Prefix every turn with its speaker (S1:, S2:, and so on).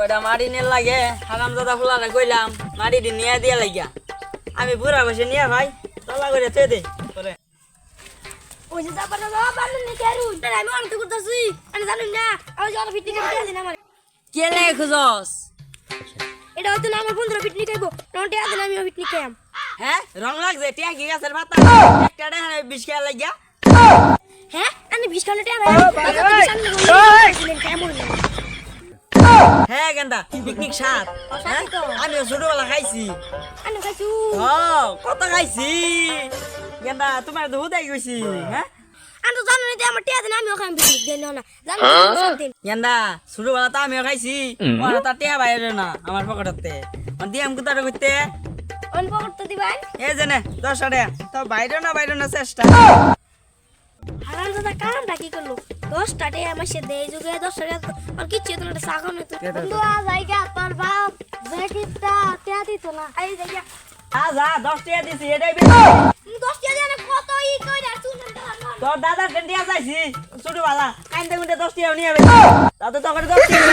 S1: কয়টা মাটি নিয়ে লাগে। হারাম দাদা ফুলারে কইলাম মাটি দি নিয়ে দিয়ে লাগিয়া। আমি বুড়া বসে নিয়ে ভাই তলা করে থে দে
S2: ওই যে আমি করতেছি। আমি জানি না আমি করে দিন আমার।
S1: কে লে খুঁজস?
S2: এটা হয়তো না আমার বন্ধুরা ফিটনি খাইবো। নটে আদিন আমিও ফিটনি খাইম
S1: হ্যাঁ? রং লাগছে টিয়া কি গাছের পাতা? একটা বিষ খেয়া লাগিয়া।
S2: হ্যাঁ? আমি টাকা কেমন
S1: হ্যাঁ গেন্দা পিকনিক সাত হ্যাঁ? আমিও ছোটবেলা খাইছি।
S2: আমি খাইছু।
S1: কত খাইছি? গেন্দা তোমার তো হুদাই গেছি হ্যাঁ?
S2: আমি তো জানো না আমার দিন আমিও খাইম বিশ দিন না জানো
S1: গেন্দা ছোটবেলা তো আমিও খাইছি। ওরা তো টিয়া বাইরে না আমার পকেটতে দিয়াম কোথাটা করতে
S2: অল্প করতে দিবেন
S1: এই যে নে দশ টাকা তো বাইরে না বাইরে না চেষ্টা।
S2: হারাম দাদা কামটা কি করল? দশটা টাকা আমার সে দেয় যুগে দশটা টাকা আর কিচ্ছু তো একটা সাগর না তো। বন্ধু আ জায়গা তোর বাপ বেটিটা টাকা দিত না। এই
S1: আজ আ দশ টাকা দিছি এটাই
S2: দশ টাকা দিয়ে কত ই কইরা
S1: তোর দাদা টেন্ডিয়া চাইছি ছোটবেলা কাইন্দে গুন্ডে দশ টাকা নিয়ে যাবে দাদা তো দশ টাকা